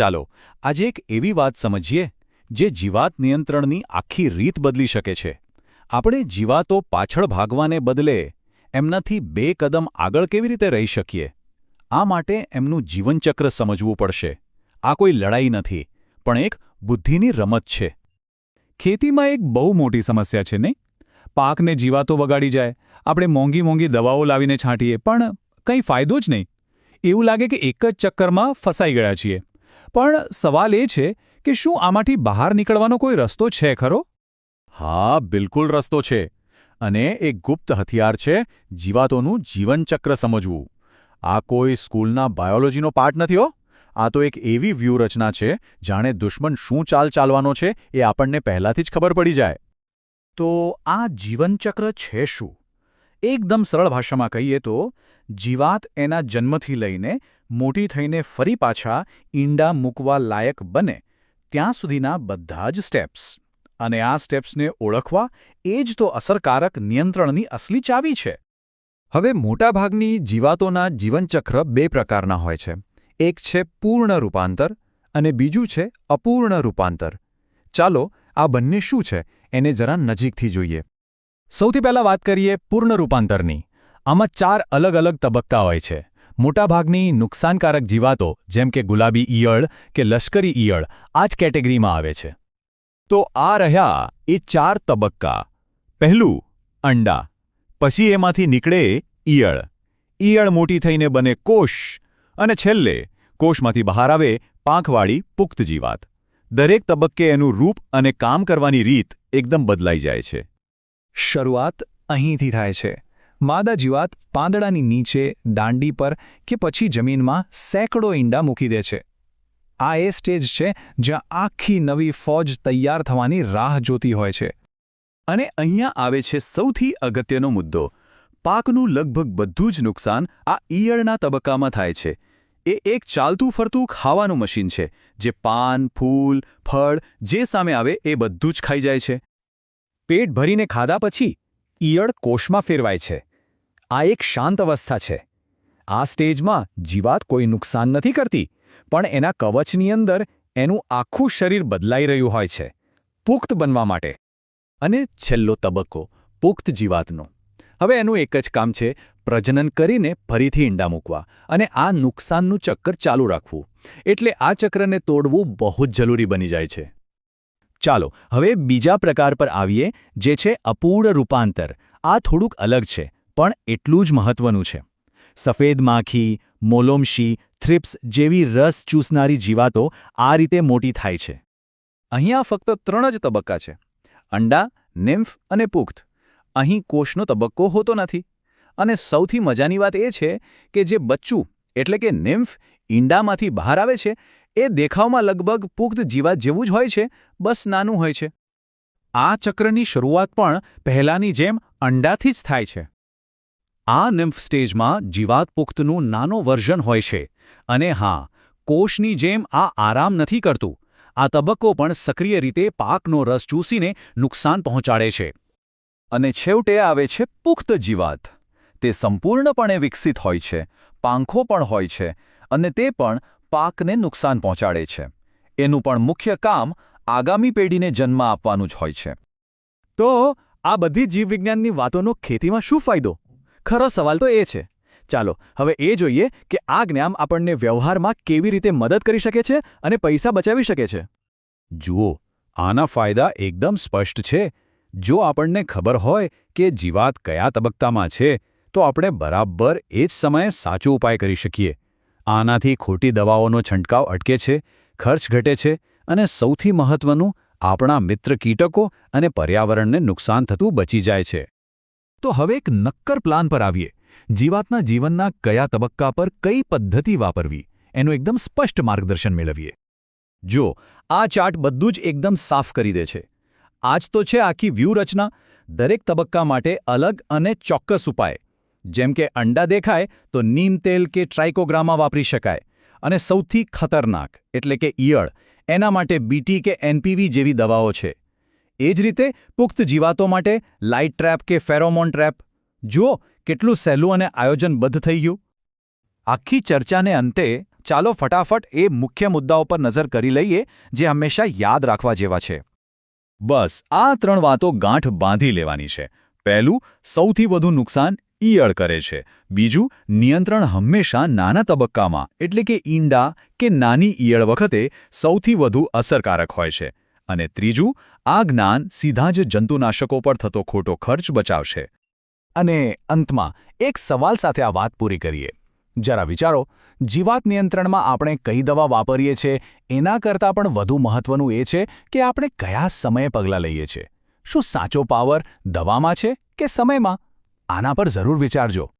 ચાલો, આજે એક એવી વાત સમજીએ, જે જીવાત નિયંત્રણની આખી રીત બદલી શકે છે. આપણે જીવાતો પાછળ ભાગવાને બદલે, એમનાથી બે કદમ આગળ કેવી રીતે રહી શકીએ? આ માટે એમનું જીવનચક્ર સમજવું પડશે. આ કોઈ લડાઈ નથી, પણ એક બુદ્ધિની રમત છે. ખેતીમાં એક બહુ મોટી સમસ્યા છે, નહીં? પાકને જીવાતો વગાડી જાય, આપણે મોંઘી મોંઘી દવાઓ લાવીને છાંટીએ, પણ કંઈ ફાયદો જ નહીં. એવું લાગે કે એક જ ચક્કરમાં ફસાઈ ગયા છીએ. પણ સવાલ એ છે કે શું આમાંથી બહાર નીકળવાનો કોઈ રસ્તો છે ખરો? હા, બિલકુલ રસ્તો છે અને એક ગુપ્ત હથિયાર છે જીવાતોનું જીવનચક્ર સમજવું. આ કોઈ સ્કૂલના બાયોલોજીનો પાઠ નથી હો. આ તો એક એવી વ્યૂહરચના છે જાણે દુશ્મન શું ચાલ ચાલવાનો છે એ આપણને પહેલાથી જ ખબર પડી જાય. તો આ જીવનચક્ર છે શું? એકદમ સરળ ભાષામાં કહીએ તો જીવાત એના જન્મથી લઈને મોટી થઈને ફરી પાછા ઈંડા મૂકવા લાયક બને, ત્યાં સુધીના બધા જ સ્ટેપ્સ. અને આ સ્ટેપ્સને ઓળખવા એ જ તો અસરકારક નિયંત્રણની અસલી ચાવી છે. હવે મોટાભાગની જીવાતોના જીવનચક્ર બે પ્રકારના હોય છે. એક છે પૂર્ણ રૂપાંતર અને બીજું છે અપૂર્ણ રૂપાંતર. ચાલો, આ બંને શું છે એને જરા નજીકથી જોઈએ. સૌથી પહેલાં વાત કરીએ પૂર્ણ રૂપાંતરની. આમાં ચાર અલગ અલગ તબક્કા હોય છે. મોટાભાગની નુકસાનકારક જીવાતો, જેમ કે ગુલાબી ઈયળ કે લશ્કરી ઈયળ, આ જ કેટેગરીમાં આવે છે. તો આ રહ્યા એ ચાર તબક્કા. પહેલું, અંડા. પછી એમાંથી નીકળે ઈયળ. ઈયળ મોટી થઈને બને કોષ અને છેલ્લે કોષમાંથી બહાર આવે પાંખવાળી પુખ્ત જીવાત. દરેક તબક્કે એનું રૂપ અને કામ કરવાની રીત એકદમ બદલાઈ જાય છે. શરૂઆત અહીંથી થાય છે. માદા જીવાત પાંદડાની નીચે દાંડી પર કે પછી જમીનમાં સેંકડો ઈંડા મૂકી દે છે. આ એ સ્ટેજ છે જ્યાં આખી નવી ફોજ તૈયાર થવાની રાહ જોતી હોય છે. અને અહીંયા આવે છે સૌથી અગત્યનો મુદ્દો. પાકનું લગભગ બધું જ નુકસાન આ ઈયળના તબક્કામાં થાય છે. એ એક ચાલતું ફરતું ખાવાનું મશીન છે, જે પાન, ફૂલ, ફળ, જે સામે આવે એ બધું જ ખાઈ જાય છે. પેટ ભરીને ખાધા પછી ઈયળ કોષમાં ફેરવાય છે. આ એક શાંત અવસ્થા છે. આ સ્ટેજમાં જીવાત કોઈ નુકસાન નથી કરતી, પણ એના કવચની અંદર એનું આખું શરીર બદલાઈ રહ્યું હોય છે, પુખ્ત બનવા માટે. અને છેલ્લો તબક્કો, પુખ્ત જીવાતનો. હવે એનું એક જ કામ છે, પ્રજનન કરીને ફરીથી ઈંડા મૂકવા અને આ નુકસાનનું ચક્કર ચાલુ રાખવું. એટલે આ ચક્રને તોડવું બહુ જ જરૂરી બની જાય છે. ચાલો, હવે બીજા પ્રકાર પર આવીએ, જે છે અપૂર્ણ રૂપાંતર. આ થોડુંક અલગ છે. પણ એટલું જ મહત્વનું છે. સફેદ માખી, મોલોમશી, થ્રિપ્સ જેવી રસ ચૂસનારી જીવાતો આ રીતે મોટી થાય છે. અહીંયા ફક્ત ત્રણ જ તબક્કા છે. અંડા, નિમ્ફ અને પુખ્ત. અહીં કોષનો તબક્કો હોતો નથી. અને સૌથી મજાની વાત એ છે કે જે બચ્ચું, એટલે કે નિમ્ફ, ઈંડામાંથી બહાર આવે છે, એ દેખાવમાં લગભગ પુખ્ત જીવાત જેવું જ હોય છે, બસ નાનું હોય છે. આ ચક્રની શરૂઆત પણ પહેલાંની જેમ અંડાથી જ થાય છે. આ નિમ્ફ સ્ટેજમાં જીવાત પુખ્તનું નાનો વર્ઝન હોય છે. અને હા, કોષની જેમ આ આરામ નથી કરતું. આ તબક્કો પણ સક્રિય રીતે પાકનો રસ ચૂસીને નુકસાન પહોંચાડે છે. અને છેવટે આવે છે પુખ્ત જીવાત. તે સંપૂર્ણપણે વિકસિત હોય છે, પાંખો પણ હોય છે, અને તે પણ પાકને નુકસાન પહોંચાડે છે. એનું પણ મુખ્ય કામ આગામી પેઢીને જન્મ આપવાનું જ હોય છે. તો આ બધી જીવવિજ્ઞાનની વાતોનો ખેતીમાં શું ફાયદો? ખરો સવાલ તો એ છે. ચાલો, હવે એ જોઈએ કે આ જ્ઞાન આપણને વ્યવહારમાં કેવી રીતે મદદ કરી શકે છે અને પૈસા બચાવી શકે છે. જુઓ, આના ફાયદા એકદમ સ્પષ્ટ છે. જો આપણને ખબર હોય કે જીવાત કયા તબક્કામાં છે, તો આપણે બરાબર એ જ સમયે સાચો ઉપાય કરી શકીએ. આનાથી ખોટી દવાઓનો છંટકાવ અટકે છે, ખર્ચ ઘટે છે અને સૌથી મહત્વનું, આપણા મિત્ર કીટકો અને પર્યાવરણને નુકસાન થતું બચી જાય છે. તો હવે એક નક્કર પ્લાન પર આવીએ. જીવાતના જીવનના કયા તબક્કા પર કઈ પદ્ધતિ વાપરવી? એનું એકદમ સ્પષ્ટ માર્ગદર્શન મેળવીએ. જો આ ચાર્ટ બધું જ એકદમ સાફ કરી દે છે. આજ તો છે આખી વ્યૂહરચના. દરેક તબક્કા માટે અલગ અને ચોક્કસ ઉપાય. જેમ કે અંડા દેખાય, તો નીમ તેલ કે ટ્રાઇકોગ્રામા વાપરી શકાય. અને સૌથી ખતરનાક, એટલે કે ઈયળ, એના માટે બીટી કે એનપીવી જેવી દવાઓ છે. એ જ રીતે પુખ્ત જીવાતો માટે લાઇટ ટ્રેપ કે ફેરોમોન ટ્રેપ. જુઓ, કેટલું સહેલું અને આયોજનબદ્ધ થઈ ગયું. આખી ચર્ચાને અંતે ચાલો ફટાફટ એ મુખ્ય મુદ્દાઓ પર નજર કરી લઈએ, જે હંમેશા યાદ રાખવા જેવા છે. બસ, આ ત્રણ વાતો ગાંઠ બાંધી લેવાની છે. પહેલું, સૌથી વધુ નુકસાન ઈયળ કરે છે. બીજું, નિયંત્રણ હંમેશા નાના તબક્કામાં, એટલે કે ઈંડા કે નાની ઈયળ વખતે સૌથી વધુ અસરકારક હોય છે. અને ત્રીજું, આ જ્ઞાન સીધા જ જંતુનાશકો પર થતો ખોટો ખર્ચ બચાવશે. અને અંતમાં, એક સવાલ સાથે આ વાત પૂરી કરીએ. જરા વિચારો, જીવાત નિયંત્રણમાં આપણે કઈ દવા વાપરીએ છીએ એના કરતાં પણ વધુ મહત્વનું એ છે કે આપણે કયા સમયે પગલાં લઈએ છીએ શું સાચો પાવર દવામાં છે કે સમયમાં? આના પર જરૂર વિચારજો.